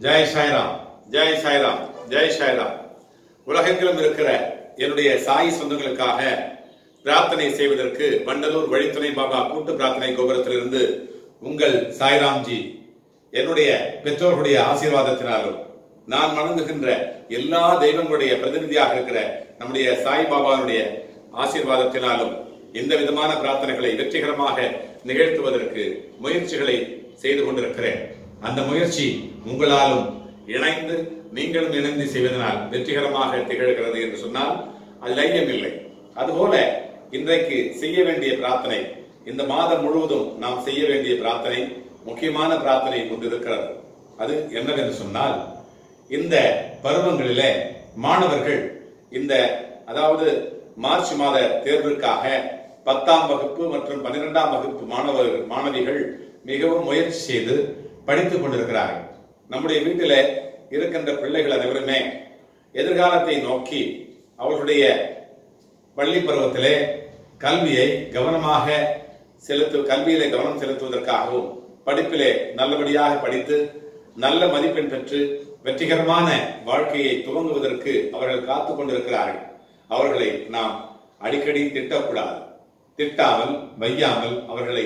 ஜெய் சாய்ராம் ஜெய் சாய்ராம் ஜெய் சாய்ராம். உலகெங்கிலும் இருக்கிற என்னுடைய சாய் சொந்தங்களுக்காக பிரார்த்தனை செய்வதற்கு வண்டலூர் வழித்துணை பாபா கூட்டு பிரார்த்தனை கோபுரத்திலிருந்து உங்கள் சாய்ராம்ஜி என்னுடைய பெற்றோர்களுடைய ஆசீர்வாதத்தினாலும் நான் வணங்குகின்ற எல்லா தெய்வங்களுடைய பிரதிநிதியாக இருக்கிற நம்முடைய சாய் பாபாவுடைய ஆசீர்வாதத்தினாலும் இந்த விதமான பிரார்த்தனைகளை வெற்றிகரமாக நிகழ்த்துவதற்கு முயற்சிகளை செய்து கொண்டிருக்கிறேன். அந்த முயற்சி உங்களாலும் இணைந்து நீங்களும் இணைந்து செய்வதனால் வெற்றிகரமாக திகழ்கிறது என்று சொன்னால் அதில் ஐயமில்லை அதுபோல இன்றைக்கு செய்ய வேண்டிய பிரார்த்தனை இந்த மாதம் முழுவதும் நாம் செய்ய வேண்டிய பிரார்த்தனை முக்கியமான பிரார்த்தனை கொண்டிருக்கிறது. அது என்னவென்று சொன்னால் இந்த பருவங்களிலே மாணவர்கள் இந்த அதாவது மார்ச் மாத தேர்விற்காக பத்தாம் வகுப்பு மற்றும் பன்னிரெண்டாம் வகுப்பு மாணவர்கள் மாணவிகள் மிகவும் முயற்சி செய்து படித்துக் கொண்டிருக்கிறார்கள். நம்முடைய வீட்டில இருக்கின்ற பிள்ளைகள் அனைவருமே எதிர்காலத்தை நோக்கி அவர்களுடைய பள்ளி பருவத்திலே கல்வியை கவனமாக செலுத்து கல்வியிலே கவனம் செலுத்துவதற்காகவும் படிப்பிலே நல்லபடியாக படித்து நல்ல மதிப்பெண் பெற்று வெற்றிகரமான வாழ்க்கையை துவங்குவதற்கு அவர்கள் காத்து கொண்டிருக்கிறார்கள். அவர்களை நாம் அடிக்கடி திட்டக்கூடாது. திட்டாமல் வையாமல் அவர்களை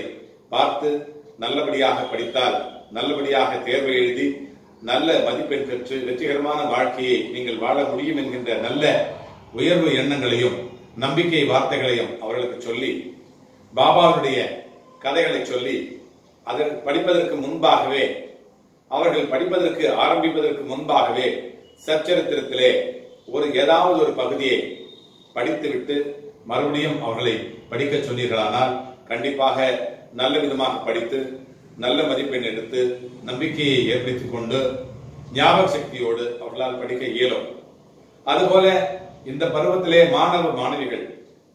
பார்த்து நல்லபடியாக படித்தால் நல்லபடியாக தேர்வை எழுதி நல்ல மதிப்பெண் பெற்று வெற்றிகரமான வாழ்க்கையை நீங்கள் வாழ முடியும் என்கின்ற நல்ல உயர்வு எண்ணங்களையும் நம்பிக்கை வார்த்தைகளையும் அவர்களுக்கு சொல்லி பாபாவுடைய கதைகளை சொல்லி அதற்கு படிப்பதற்கு முன்பாகவே அவர்கள் படிப்பதற்கு ஆரம்பிப்பதற்கு முன்பாகவே சச்சரித்திரத்திலே ஒரு ஏதாவது ஒரு பகுதியை படித்துவிட்டு மறுபடியும் அவர்களை படிக்க சொன்னீர்களானால் கண்டிப்பாக நல்ல விதமாக படித்து நல்ல மதிப்பெண் எடுத்து நம்பிக்கையை ஏற்படுத்திக் கொண்டு ஞாபக சக்தியோடு அவர்களால் படிக்க இயலும். அதுபோல இந்த பருவத்திலே மாணவ மாணவிகள்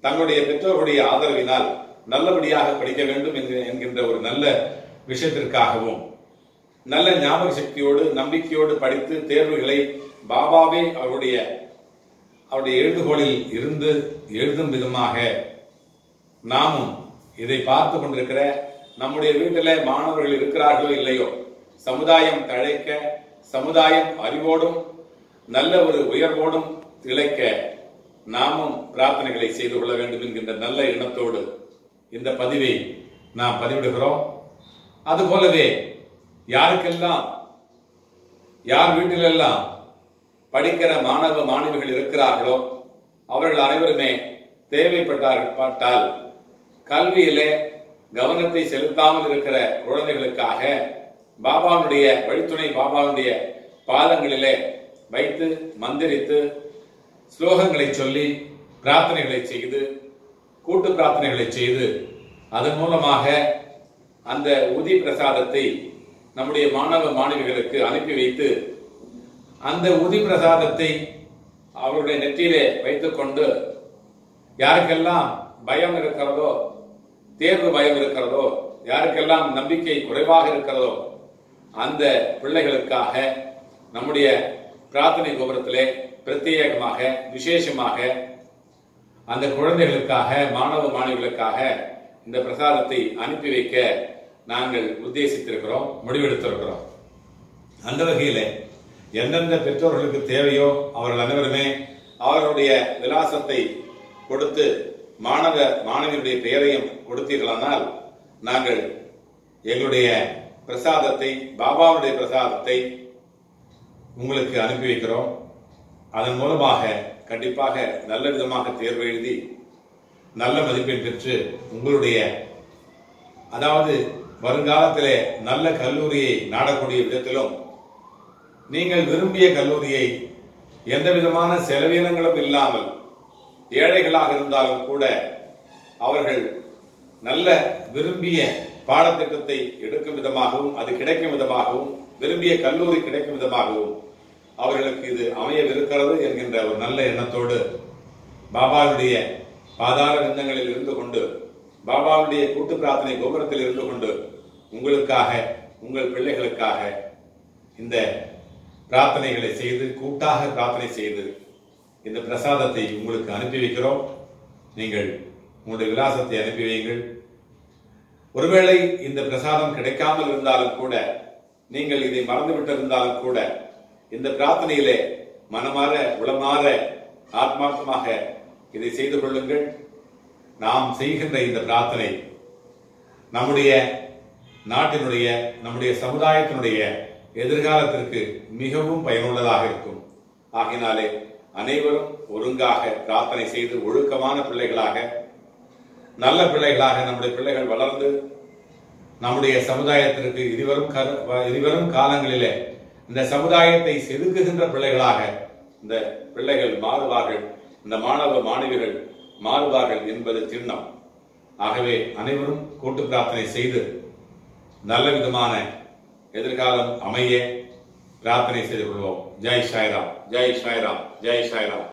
தங்களுடைய பெற்றோருடைய ஆதரவினால் நல்லபடியாக படிக்க வேண்டும் என்கிற- என்கின்ற ஒரு நல்ல விஷயத்திற்காகவும் நல்ல ஞாபக சக்தியோடு நம்பிக்கையோடு படித்து தேர்வுகளை பாபாவே அவருடைய அவருடைய எழுதுகோளில் இருந்து எழுதும் விதமாக நாமும் இதை பார்த்து கொண்டிருக்கிற நம்முடைய வீட்டில் மாணவர்கள் இருக்கிறார்களோ இல்லையோ சமுதாயம் தழைக்க சமுதாயம் அறிவோடும் நல்ல ஒரு உயர்வோடும் திளைக்க நாமும் பிரார்த்தனைகளை செய்து கொள்ள வேண்டும் என்கின்ற நல்ல எண்ணத்தோடு இந்த பதிவை நாம் பதிவிடுகிறோம். அதுபோலவே யாருக்கெல்லாம் யார் வீட்டிலெல்லாம் படிக்கிற மாணவ மாணவிகள் இருக்கிறார்களோ அவர்கள் அனைவருமே தேவைப்பட்டார்கள் பட்டால் கல்வியிலே கவனத்தை செலுத்தாமல் இருக்கிற குழந்தைகளுக்காக பாபாவுடைய வழித்துணை பாபாவுடைய பாதங்களிலே வைத்து மந்திரித்து ஸ்லோகங்களை சொல்லி பிரார்த்தனைகளை செய்து கூட்டு பிரார்த்தனைகளை செய்து அதன் மூலமாக அந்த உதி பிரசாதத்தை நம்முடைய மாணவ மாணவிகளுக்கு அனுப்பி வைத்து அந்த உதி பிரசாதத்தை அவருடைய நெற்றியிலே வைத்துக்கொண்டு யாருக்கெல்லாம் பயம் இருக்கிறதோ தேர்வு பயம் இருக்கிறதோ யாருக்கெல்லாம் நம்பிக்கை குறைவாக இருக்கிறதோ அந்த பிள்ளைகளுக்காக நம்முடைய பிரார்த்தனை கோபுரத்திலே பிரத்யேகமாக விசேஷமாக அந்த குழந்தைகளுக்காக மாணவ மாணவிகளுக்காக இந்த பிரசாதத்தை அனுப்பி வைக்க நாங்கள் உத்தேசித்திருக்கிறோம் முடிவெடுத்திருக்கிறோம். அந்த வகையில் எந்தெந்த பெற்றோர்களுக்கு தேவையோ அவர்கள் அனைவருமே அவர்களுடைய விலாசத்தை கொடுத்து மாணவ மாணவியுடைய பெயரையும் கொடுத்தீர்களானால் நாங்கள் எங்களுடைய பிரசாதத்தை பாபாவுடைய பிரசாதத்தை உங்களுக்கு அனுப்பி வைக்கிறோம். அதன் மூலமாக கண்டிப்பாக நல்ல விதமாக தேர்வு எழுதி நல்ல மதிப்பெண் பெற்று உங்களுடைய அதாவது வருங்காலத்திலே நல்ல கல்லூரியை நாடக்கூடிய விதத்திலும் நீங்கள் விரும்பிய கல்லூரியை எந்த விதமான செலவினங்களும் இல்லாமல் ஏழைகளாக இருந்தாலும் கூட அவர்கள் நல்ல விரும்பிய பாடத்திட்டத்தை எடுக்கும் விதமாகவும் அது கிடைக்கும் விதமாகவும் விரும்பிய கல்லூரி கிடைக்கும் விதமாகவும் அவர்களுக்கு இது அமையவிருக்கிறது என்கின்ற ஒரு நல்ல எண்ணத்தோடு பாபாவுடைய பாதாள விந்தங்களில் இருந்து கொண்டு பாபாவுடைய கூட்டு பிரார்த்தனை கோபுரத்தில் இருந்து கொண்டு உங்களுக்காக உங்கள் பிள்ளைகளுக்காக இந்த பிரார்த்தனைகளை செய்து கூட்டாக பிரார்த்தனை செய்து இந்த பிரசாதத்தை உங்களுக்கு அனுப்பி வைக்கிறோம். நீங்கள் உங்களுடைய விலாசத்தை அனுப்பி வையுங்கள். ஒருவேளை இந்த பிரசாதம் கிடைக்காமல் இருந்தாலும் கூட நீங்கள் இதை மறந்துவிட்டிருந்தாலும் கூட இந்த பிரார்த்தனையிலே மனமாற உளமாற ஆத்மார்த்தமாக இதை செய்து கொள்ளுங்கள். நாம் செய்கின்ற இந்த பிரார்த்தனை நம்முடைய நாட்டினுடைய நம்முடைய சமுதாயத்தினுடைய எதிர்காலத்திற்கு மிகவும் பயனுள்ளதாக இருக்கும். ஆகினாலே அனைவரும் ஒருங்காக பிரார்த்தனை செய்து ஒழுக்கமான பிள்ளைகளாக நல்ல பிள்ளைகளாக நம்முடைய பிள்ளைகள் வளர்ந்து நம்முடைய சமுதாயத்திற்கு இதுவரும் கரு- இதுவரும் காலங்களிலே இந்த சமுதாயத்தை செதுக்குகின்ற பிள்ளைகளாக இந்த பிள்ளைகள் மாறுவார்கள் இந்த மாணவ மாணவிகள் மாறுவார்கள் என்பது திண்ணம் ஆகவே அனைவரும் கூட்டு பிரார்த்தனை செய்து நல்ல விதமான எதிர்காலம் அமைய பிரார்த்தனை செய்து கொள்வோம் ஜெய் சாய்ராம் ஜெய் சாய்ராம் ஜெய் சாய்ராம்